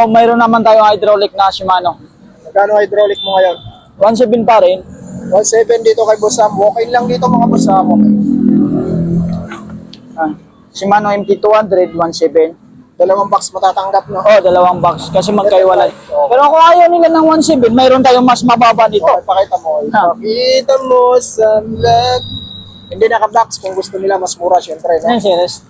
So, mayroon naman tayong hydraulic na Shimano. Magkano hydraulic mo ngayon? 1.7 pa rin. 1.7 dito kay Boss Sam. Walk-in lang dito mga Boss Sam. Okay. Ah, Shimano MT200, 1.7. Dalawang box matatanggap no? Oh, dalawang box kasi magkaiwalay. Pero kung ayaw nila ng 1.7, mayroon tayong mas mababa dito. Okay, pakita mo. Pakita mo sa lag. Hindi naka-box kung gusto nila mas mura syempre. No? Yan, series.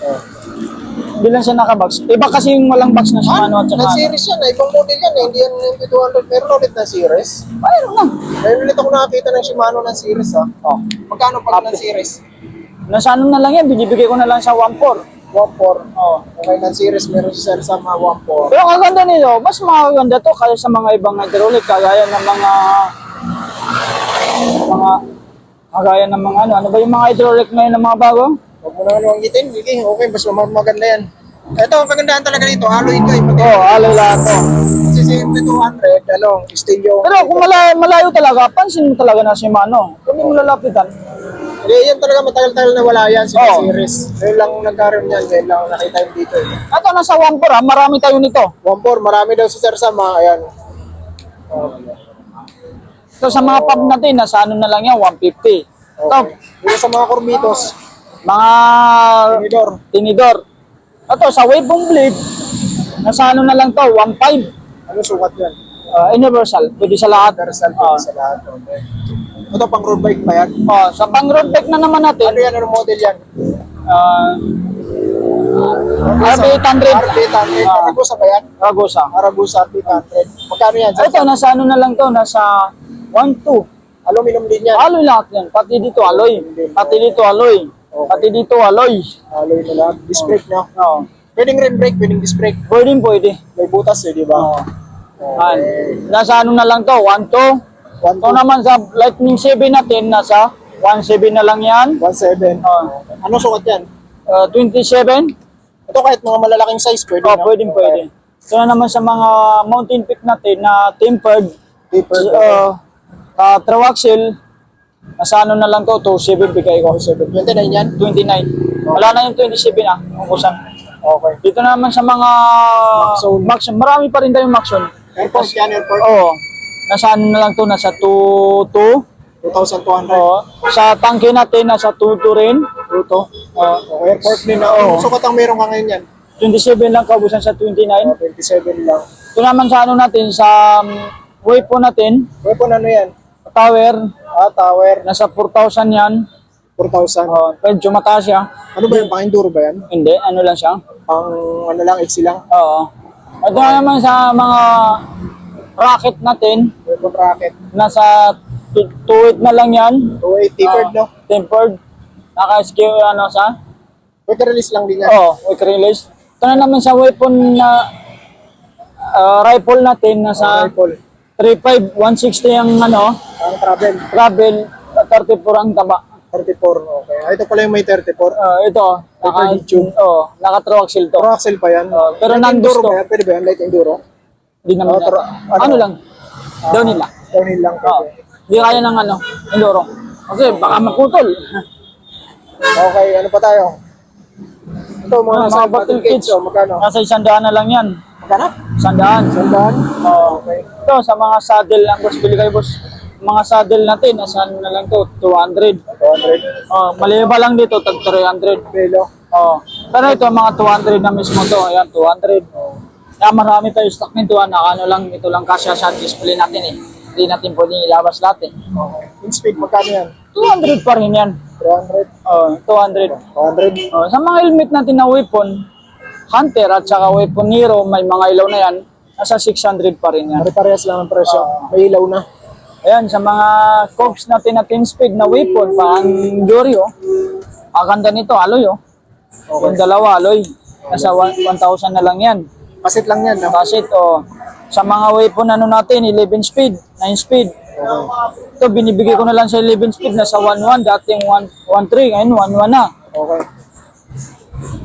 Eh. Hindi lang siya naka-box. Iba kasi yung walang box na Shimano at saka... Na series yan, eh. ibang model yan eh. Hindi yan yung 200. Meron ulit na series. Mayroon na. Meron ulit ako nakakita ng Shimano ng series ha. Oh. Magkano pala ng series? Nasa ano na lang yan, binibigay ko na lang sa 1.4. 1.4. Oh. Okay, ng series meron si Sir Sam ah, 1.4. Pero ang ganda nito, mas maganda to kaya sa mga ibang hydraulic, kagaya ng mga mga kagaya ng mga ano, ano ba yung mga hydraulic ngayon ng mga bago? Huwag mo na luwanggitin. Sige, okay, mas ma- maganda yan. Ito, ang kagandahan talaga dito, alloy ito eh. Oo, oh, alay lahat to. Kasi sa MT200, ano, steel yung... Pero kung malayo, malayo talaga, pansin mo talaga na si Mano. Kung hindi mo lalapitan. Hindi, yan talaga matagal-tagal na wala yan sa Oo. series. Ngayon lang nagkaroon yan, ngayon lang nakita yung dito eh. Ito, nasa 1.4 ha, marami tayo nito. 1.4, marami daw si Sir Sam ah, ayan. So sa mga pub natin, nasa ano na lang yan, 150. Ito, Okay. Dito sa mga kormitos, mga tinidor. tinidor. Ito, sa wavebone blade, nasa ano na lang to, 1.5. Ano sukat yan? Uh, universal, pwede sa lahat. Universal Ah. sa lahat. Okay. Ito pang road bike pa yan. Oh, sa pang road bike na naman natin, Ano yan? Ano model yan? uh, RB800. RB800. Ah. Aragusa ba yan? Ragusa. Aragusa RB800. Magkano yan? Ito, nasa ano na lang to, nasa 1.2. Aluminum din yan. Alloy lahat yan. Pati dito alloy. Pati dito alloy. Pati dito alloy. Alloy na lang. Disc brake, no? Oh. Pwedeng rim brake, pwedeng disc brake. Pwede pwede. May butas eh, di ba? Yan. Nasa ano na lang to, 1.2. One, Ito naman sa Lightning 7 natin, nasa 1.7 na lang yan. 1.7. Oh. Ano sukat yan? Uh, 27. Ito kahit mga malalaking size, pwede Oh, no? pwede pwede. Ito na naman sa mga mountain peak natin na tempered. Taper. Uh, uh, triaxle, nasa ano na lang to, 2.7 bigay ko. 29 yan? 29. Wala na yung 27 ah, umusan. Okay. Dito naman sa mga Maxon. Maxon, marami pa rin tayong Maxon. Airport yan, airport. Oo. Nasa ano na lang to, nasa 2 2. 2,200. Oo. Sa tangke natin, nasa 2 2 rin. Ruto. Oo. Okay, airport din na. Oo. Sukat ang meron ka ngayon yan? 27 lang kaubusan sa 29. Oh, 27 lang. Ito naman sa ano natin, sa um, waypo natin, Weapon ano yan? tower, Ah, tower. nasa 4,000 yan. 4,000. Oo, medyo mataas siya. Ano ba yung pang-enduro ba yan? Hindi, ano lang siya. Pang ano lang, XC lang? Oo. Ito naman sa mga rocket natin, Weapon rocket. nasa 2.8 na lang yan. 280 tapered, no? Tempered. Naka-skill ano sa? Quick release lang din yan. Oo, quick release. Ito na naman sa weapon na ah, rifle natin, nasa Rifle. 3.5, 160 ang ano, Ang travel. travel, 34 ang taba. 34, okay. Ah, ito pala yung may 34. Ah, ito, naka, YouTube. oh, naka axle to. Pro axle pa yan. Oo, pero Light nandus enduro ba yan? Pwede ba yan? Light enduro? Hindi naman Oh, na- tro- ano, ano? lang, downhill lang. Downhill lang. Oo. pwede. Hindi kaya ng ano, enduro. Kasi baka maputol. Okay, ano pa tayo? Ito, mga Mga nasa battle kits. Oh, magkano? Nasa isandaan na lang yan. Magkano? Sandaan. Sandaan? Oo. Okay. Ito, sa mga saddle lang, boss, pili kayo, boss. Mga saddle natin, nasa ano na lang to, 200. 200. Oh, mali ba lang dito, tag 300. Pelo. Oh. Pero ito, mga 200 na mismo to. Ayan, 200. Kaya marami tayo stock nito. Ah. Naka, ano lang, ito lang kasya sa display natin eh. Hindi natin pwedeng ilabas lahat eh. Okay. In speed, magkano yan? 200 pa rin yan. 300. Oh, 200. 200. Oh, sa mga helmet natin na weapon, Hunter at saka weapon Hero, may mga ilaw na yan, nasa 600 pa rin yan. Pare-parehas lang ang presyo. May ilaw na. Ayan, sa mga cogs natin na 10 speed na weapon, pang Jory, oh. Ang ganda nito, aloy, oh. Yung dalawa, aloy. Nasa 1,000 na lang yan. Pasit lang yan. No? Kasi ito, sa mga weapon ano natin, 11 speed, 9 speed. Ito, binibigay ko na lang sa 11 speed, nasa 1.1, dating 1.13, ngayon 1.1 na. Okay.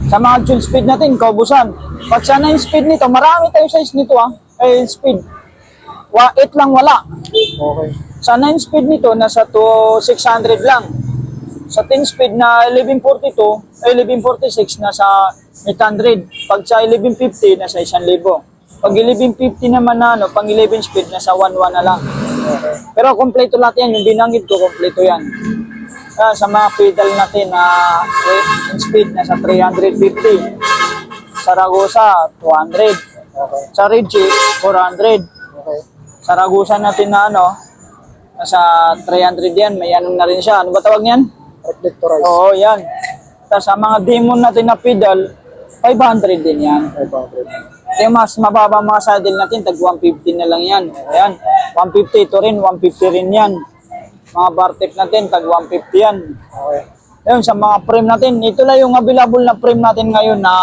Sa mga dual speed natin, kaubusan. Pag sa 9 speed nito, marami tayong size nito ah. Eh, speed. Wa 8 lang wala. Okay. Sa 9 speed nito, nasa to 600 lang. Sa 10 speed na 1142, eh, 1146, nasa 800. Pag sa 1150, nasa 1,000. Pag 1150 naman na ano, pang 11 speed, nasa 11 na lang. Pero kompleto lahat yan, yung binanggit ko, kompleto yan. Ah, sa mga pedal natin na uh, speed, nasa 350. Saragosa, 200. Okay. Sa Ridge, 400. Okay. Saragosa natin na ano, nasa 300 yan, may ano na rin siya. Ano ba tawag niyan? Reflectorized. Oo, yan. Tapos sa mga demon natin na pedal, 500 din yan. 500. Yung mas mababa mga saddle natin, tag 150 na lang yan. Ayan, 150 ito rin, 150 rin yan. Mga bar tip natin, tag 150 yan. Okay. Ayun, sa mga frame natin, ito lang yung available na frame natin ngayon na,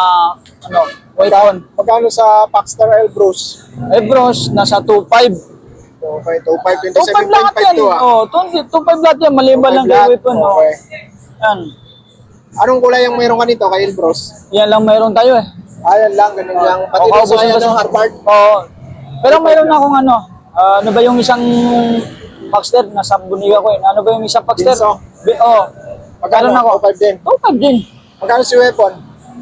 ano, wait on. Magkano sa Paxtar Elbros? Eh bros, nasa 2.5. Okay, 25, 2.5 lahat yan. 27.52 ah. Oh, 2.5 lahat yan, maliban lang 25 kay lahat. weapon. Oh. Okay. Yan. Anong kulay yung mayroon ka nito kay Elbros? Yan lang mayroon tayo eh. Ayan lang, ganun lang. Pati Oo, doon sa gusto- kaya gusto- ng Harvard. Oo. Pero mayroon akong ano, ah, ano ba yung isang Paxter? Nasa buniga ko eh. Ano ba yung isang Paxter? Binso? Bi- Oo. Magkano Meron ako. 2.5 din. 2.5 din. Magkano si weapon?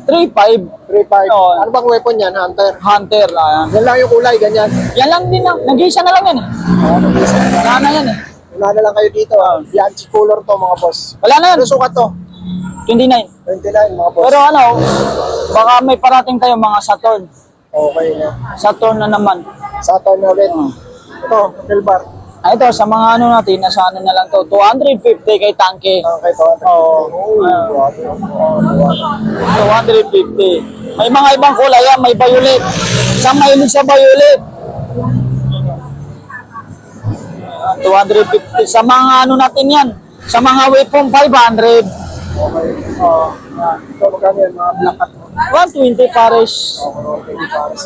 3.5. 3.5. Oo. Ano bang weapon yan, Hunter? Hunter. Ayan. Yan lang yung kulay, ganyan. Yan lang din lang. Nag-isa na lang yan eh. Ano. Wala na yan eh. Wala na lang kayo dito. ah. Bianchi color to mga boss. Wala na yan. Ano sukat to? 29. 29 mga boss. Pero ano, baka may parating tayo mga Saturn. okay na. Saturn na naman. Saturn na ulit. Oo. Ito, Melbar. Ah, ito, sa mga ano natin, nasa ano na lang to. 250 kay Tanke. Okay, ito. Oo. Oh, 250. May mga ibang kulay yan, may violet. Sa mahilig sa violet. 250. Sa mga ano natin yan, sa mga weapon 500. Okay. Oh, yan. Ito, magkano yan? Mga black at 120 pares. Okay, pares.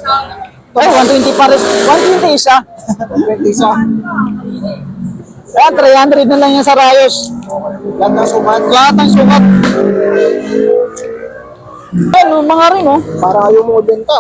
Ay, 120 pares. 120 isa. 20 isa. Yan, 300 na lang yan sa Rayos. Lahat ng sukat. Lahat ng sukat. Ayun, mga rin, oh. Para ayaw mo benta.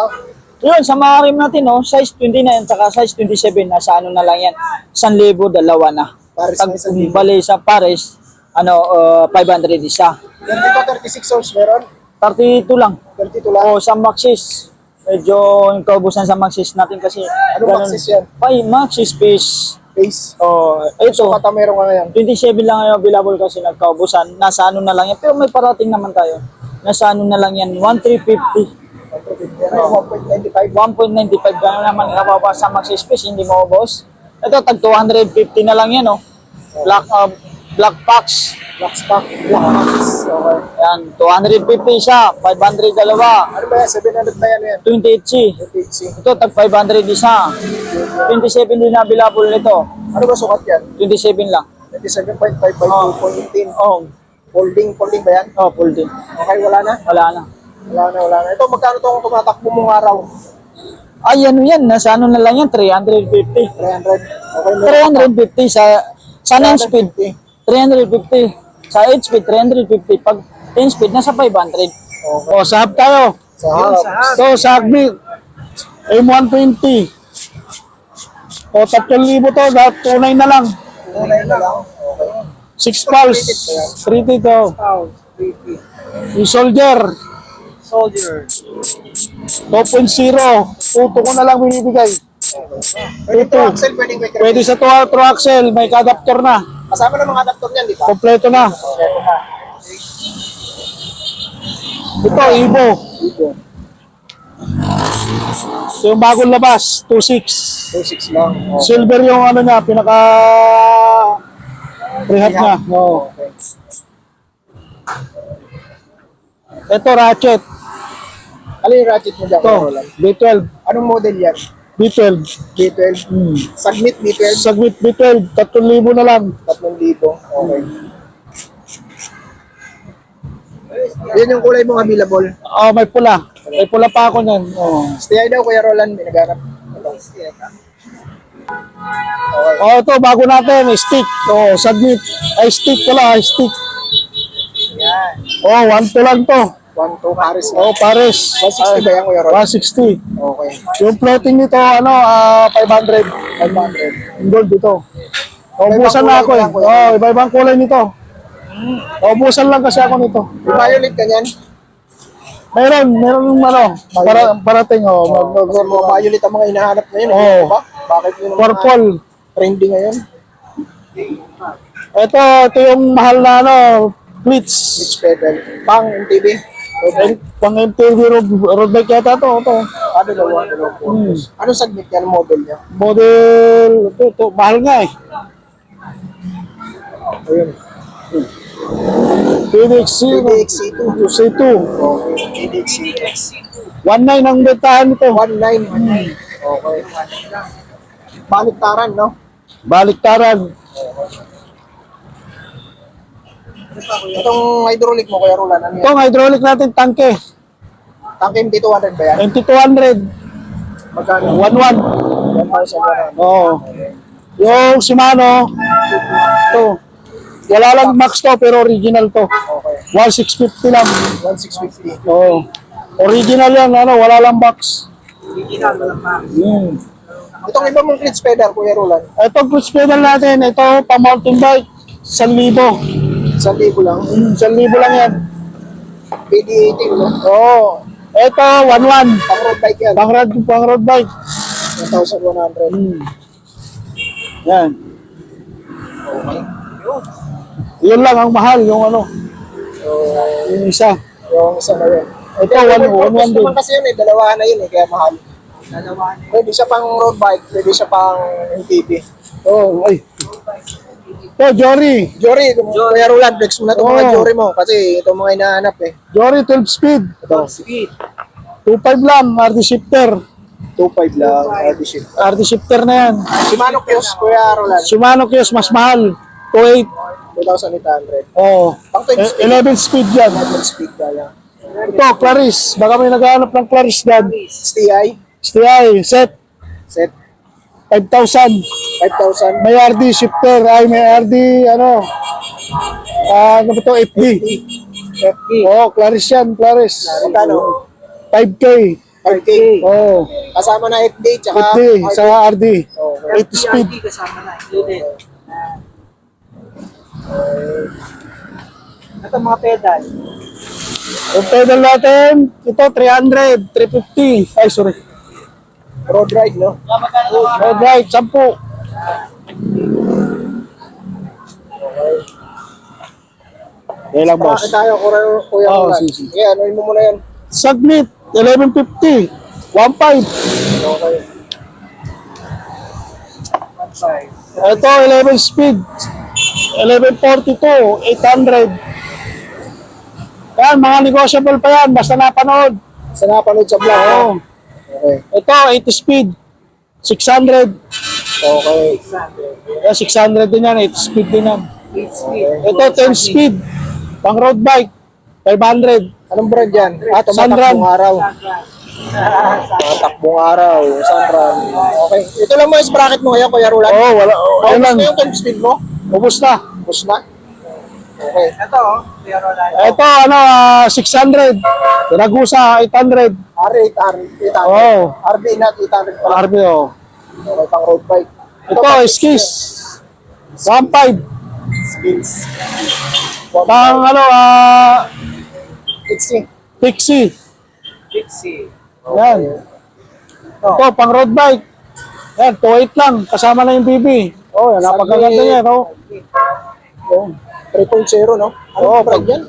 Yun, sa mga rim natin, oh, size 29 saka size 27, nasa ano na lang yan, 1,000, dalawa na. Pares Tag, na isang bali sa pares, ano, uh, 500 isa. Yan dito, 36 ounce meron. 32 lang. 32 lang. O, sa Maxis, medyo yung kaubusan sa Maxis natin kasi. Ano ganun. Maxis yan? Ay, Maxis Space. Face. Oh, ito, Sukat na meron ka ngayon. 27 lang yung available kasi nagkaubusan. Nasa ano na lang yan. Pero may parating naman tayo. Nasa ano na lang yan, 1,350. Yan ay 1.95. 1.95 gano'n naman kababa sa Maxi Space, hindi mo boss. Ito, tag 250 na lang yan, oh. Black, uh, black packs. Black stock. Black box. Okay. Yan, 250 siya, 500 dalawa, Ano ba yan? 700 ba yan yan? 28 UTC. Ito, tag 500 isa. 27 din na available nito. Ano ba sukat yan? 27 lang. 27.5 by Oh. 2.18. Oh, Folding, folding ba yan? oh, full din. Okay, wala na? Wala na. Wala na, wala na. Ito, magkano to kung tumatakbo mong araw? Ay, ano yan, nasa ano na lang yan, 350. 300. Okay, meron ka. 350 sa sa 9 speed. 350. Sa 8 speed, 350. Pag 10 speed, nasa 500. Okay. O, sahab tayo. Sa harap. So, sa Agni, M120. O, 3,000 to, dahil tunay na lang. Tunay na lang. Okay. 6 pulse, 3 to. Pounds. 80. Yung soldier, Soldier. 2.0. Puto ko na lang binibigay. Pwede pwede Pwede sa 2 axle, may adapter na. Kasama ng mga adapter niyan, di ba? Kompleto na. Ito na. Ito, Ibo. Ito yung bagong labas, 2.6. 26 lang. Oh. Silver yung ano niya, pinaka rehab niya. No. Okay. Ito ratchet. Ano yung ratchet mo dyan? Ito, Roland? B12. Anong model yan? B12. B12. Hmm. Submit B12. Sagwit B12, 3,000 na lang. 3,000. Okay. Yan yung kulay mong available. Oh, may pula. May pula pa ako niyan. Oh. Stay daw, Kuya Roland. May naghanap. Ito. Okay. oh, ito bago natin, stick. Oh, sagwit. Ay stick pala, ay stick. Yan. Oh, 1 to lang to. 1, 2, Paris. Oh, pares. 160 ba yan, Kuya Roland? 160. Okay. Yung floating nito, ano, ah 500. 500. Yung gold dito. Naubusan na ako eh. Oo, oh, iba-ibang kulay nito. Naubusan lang kasi ako nito. Violet ka niyan? Meron, meron yung ano, para, parating oh, mag, mag, mga violet ang mga hinahanap ngayon. Oo. eh, Diba? Bakit yun ang purple. trendy ngayon? Ito, ito yung mahal na ano, Blitz. Pitch pedal. Pang MTB. Pang- MTV road, road bike yata to, ito. Ah, dalawa, dalawa photos. Anong segment yan, model niya? Model, ito, ito, mahal nga eh. Ayun. PDXC, PDXC2. C2. PDXC2. 1.9 ang bentahan nito. 1.9. Okay. Baliktaran, no? Baliktaran. Itong hydraulic mo, Kuya Roland, ano yan? Itong hydraulic natin, tanke. Tangke MT200 ba yan? MT200, Magkano? 1.1. 1,100. Oo. Yung Shimano, ito. Wala lang max to, pero original to. Okay. 1650 lang. 1,650. Oo. Original yan, ano, wala lang box. Hmm. Itong iba mong clutch pedal, Kuya Roland, Ito, cruise pedal natin, ito, pa mountain bike, 1,000. 1,000 lang. Hmm, 1,000 lang yan. PD18, no? Oo. Ito, 1.1. Pang road bike yan. Pang road, pang road bike. 1,100. Hmm. Yan. Okay. Yun lang ang mahal, yung ano, So, yung isa. yung isa na yun. Ito, one- one- one din. kasi yun eh, dalawa na yun eh, kaya mahal. Dalawa na Pwede siya pang road bike, pwede siya pang MTB. Oh, ay. Ito, Jory. Jory, Kuya Roland, flex mo na itong mga Oo. Jory mo kasi ito mga hinahanap eh. Jory 12 speed. Ito. Speed. 2.5 lang, RD shifter. 2.5 lang, RD shift. RD shifter na yan. Shimano Kios, Kuya Roland, Shimano Kios, mas mahal. 2.8. 2,800. Oh. Pang 10 Eh, speed. 11 speed yan. 11 speed kaya. Ito, Claris. Baka may naghahanap ng Claris dyan. STI, STI, set. set 5,000. 5,000. May RD shifter. Ay, may RD, ano. Ah, ano ba ito? FD. FP. Oh, Claris yan, Claris. Magkano? 5K. 5K. Oh, Kasama na FD, tsaka 50 sa RD. Okay. 8 speed. kasama na included. Ito mga pedal. Yung pedal natin, ito 300, 350. Ay, sorry. road ride, no? Alright, 10. Okay lang, boss. Bakit tayo, Kuya, Oo, Roland? sige. Yeah, ano mo muna yan? Submit, 1150. 1.5. Okay. Ito, 11 speed. 1142, 800. Yan, mga negotiable pa yan. Basta napanood. Sa napanood sa vlog, Oo. Okay. Ito, 80 speed. 600. Okay. Yan, 600 din yan. 80 speed din yan. okay. Ito, 10 speed. Pang road bike. 500. Anong brand yan? Ah, Sunrun. tumatakbong araw. Tumatakbong araw. Sunrun. Okay. Ito lang mo yung bracket mo ngayon, Kuya Roland. Oo, oh, wala. Oh, lang. na yung 10 speed mo? Ubus na. Ubus na? Okay. Ito, oh, Kuya Roland. Ito, ano, ah, 600. Ragusa, 800. R8, R800. Oo. RB not 800 pala. RBO. Okay, pang road bike. Ito, skis. 1.5. Skills. Pang, ano, ah, Pixie. Pixie. Dixie. Yan. Ito, pang road bike. Yan, 2.8 lang. Kasama na yung BB. Oh, yan, napakaganda niya, no? Oh. 3.0, no? Ano Oo, brand yan?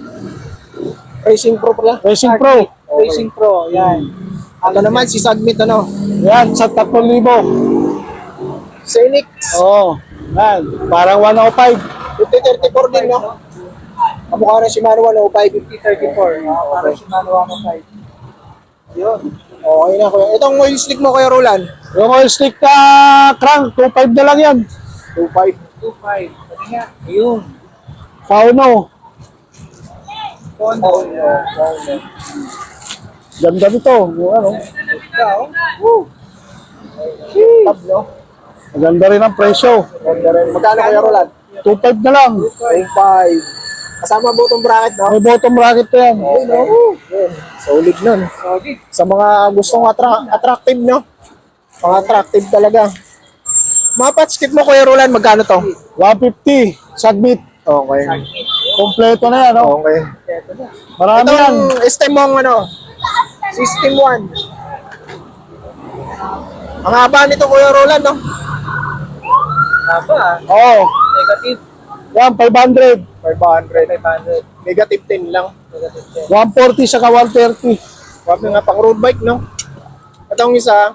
Racing Pro pala. Racing Pro. Racing Pro, yan. Ano naman, si Submit, ano? Yan, sa 3,000. Scenic. Oh, yan. Parang 105. 5034 din, no? Kamukha na si Manu 105. 5034. Uh, para Shimano 105. Yun. Okay na, kuya. Itong oil slick mo, Kuya Roland. Yung oil stick na crank, 2.5 na lang yan. 2.5. 25. Pwede nga. Ayun. Oh, yeah. Ganda nito. Yung ano. Ikaw. Tab, no? Maganda rin ang presyo. Ganda rin. Magkano, Kuya Roland? 2.5 na lang. 2.5. Kasama itong bracket, no? May bottom bracket pa yan. Okay, no? Yun. Solid nun. Solid. Sa mga gustong attra- attractive, no? Mga attractive talaga. Mga patskip mo, Kuya Roland, magkano to? 150. Submit. Okay. Kompleto na yan. No? Okay. Marami yan. Itong stem mong ano, System 1. Ang haba nito, Kuya Roland, no? Haba ah. Oo. Negative. Yan, 500. 500. 500. Negative 10 lang. Negative 10. 140 saka 130. Sabi nga pang road bike, no? At ang isa,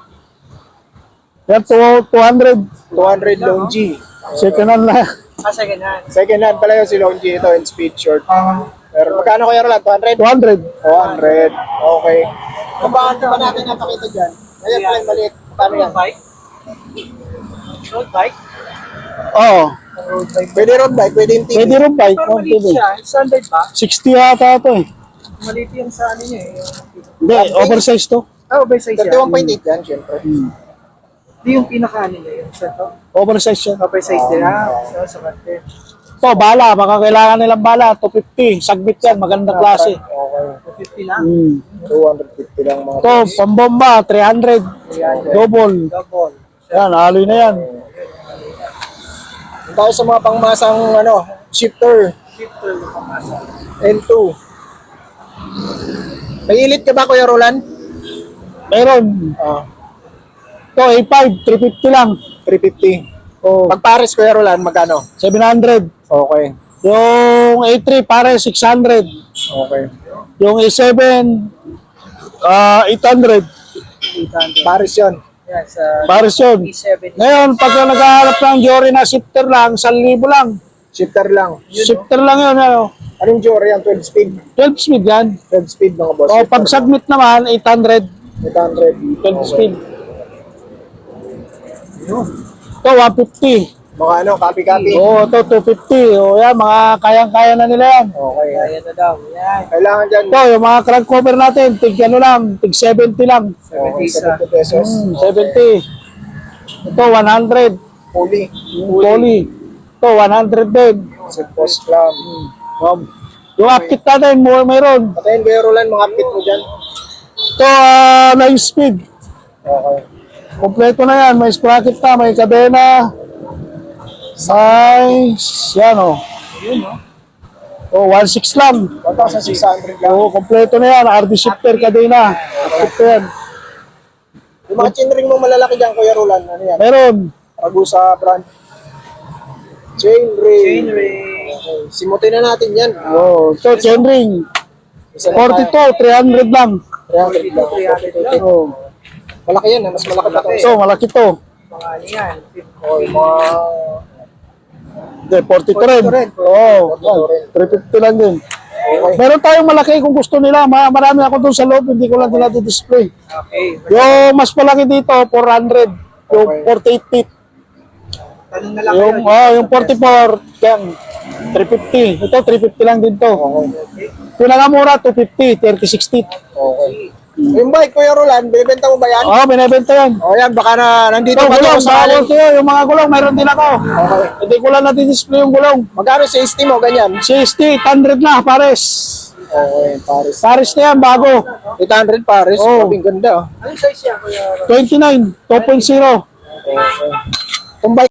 Yan, two- 200. 200 long G. Second hand na. Ah, second hand. Second hand pala yun si long G ito in speed short. Pero magkano Kuya Roland? 200? 200. 200. Okay. Kung bakit ba natin napakita dyan? Ayan pala yung maliit. Paano yan? Road bike? Road bike? Oo. Road bike. Pwede road bike, pwede yung Pwede TV. rin bike. Pero Oh, maliit pwede. siya. Standard ba? 60 yata ito eh. Maliit yung sa ano niya eh. Yung- Hindi, oversize to. Ah, oversize siya. 31.8 yan, syempre. Hindi yung pinaka ano niya. Yung sa to. Oversize siya. Oversize din. Ah, so, sa content. Ito, bala. Baka kailangan nilang bala. 250. Sagbit yan. Magandang klase. Okay. 50 lang. Hmm. 250 lang mga Ito, pambomba. 300. Ayan. Double. Double. Yan, aloy na yan. Tayo sa mga pangmasang ano, shifter Shifter yung pamasa. N2. May ilit ka ba Kuya Roland? Meron. Ah, Ito, A5. 350 lang. 350. Oh, Pag Paris Kuya Roland, magkano? 700. Okay. Yung A3, pare 600. Okay. Yung A7, ah 800. 800. Paris yun. Yan, sa Pares yun. P7. Ngayon, pag naghahanap ng Jory na shifter lang, 1,000 lang. Shifter lang. Shifter lang yun, ano. Anong Jory yan? 12 speed. 12 speed yan. 12 speed mga boss. O pag submit naman, 800. 800. 12 speed. Ito, 150. Mga ano, copy-copy. Oo, ito, 250. O yan, mga kayang-kaya na nila yan. Okay. Ayan na daw. Yan. Kailangan dyan. Ito, yung mga crank cover natin, tig ano lang, tig 70 lang. Okay, 70 70 pesos. Hmm, 70. Ito, 100. Fully. Yung poly. Ito, 100 din. Sa post clam. Um, yung upkit natin, more mayroon. Patayin Kuya Roland, mga update mo dyan. Ito, ah, 9 speed. Okay. Kompleto na yan. May sprocket na, may kadena. Size, yan o. Oh, 1.6 lang. 1,600 lang. Oo, kompleto na yan. RD shifter, kadena. Shifter yan. Yung mga chinring mo malalaki dyan, Kuya Roland, ano yan? Meron. Ragusa brand. Chain ring. Chain ring. Okay. Simutin na natin yan. Oh, ito, chainring. Isa na 42, tayo. 300 lang. 300 lang. 300 lang. Oh, Malaki yan, ah. mas malaki pa ito. ito, malaki to. Mga ano yan. Okay, mga... Hindi, 42 rin. 42 rin. Oo, 42 rin. 350 lang din. Okay. Meron tayong malaki kung gusto nila. Ma- Marami ako doon sa loob, hindi ko lang nila display Okay. Yung mas malaki dito, 400. Yung Okay. 48 feet. Tanong na lang Yung, kayo. oh, yung 44, yan, 350. Ito, 350 lang din to. Okay. Pinakamura, 250, 36 feet. Okay. Yung bike, Kuya Roland, binibenta mo ba yan? Oo, oh, binibenta yan. O yan, baka na nandito Ito, pa gulong, sa. Yung mga gulong, mayroon din ako. Okay. Hindi ko lang na-display yung gulong. Magkano sa esteem mo, ganyan? 60, 100 na, pares. Okay, Paris. Pares na yan, bago. 800 Paris. Oo. Oh. ganda. oh. Anong size yan, Kuya? 29, 2.0. Okay. Kung bike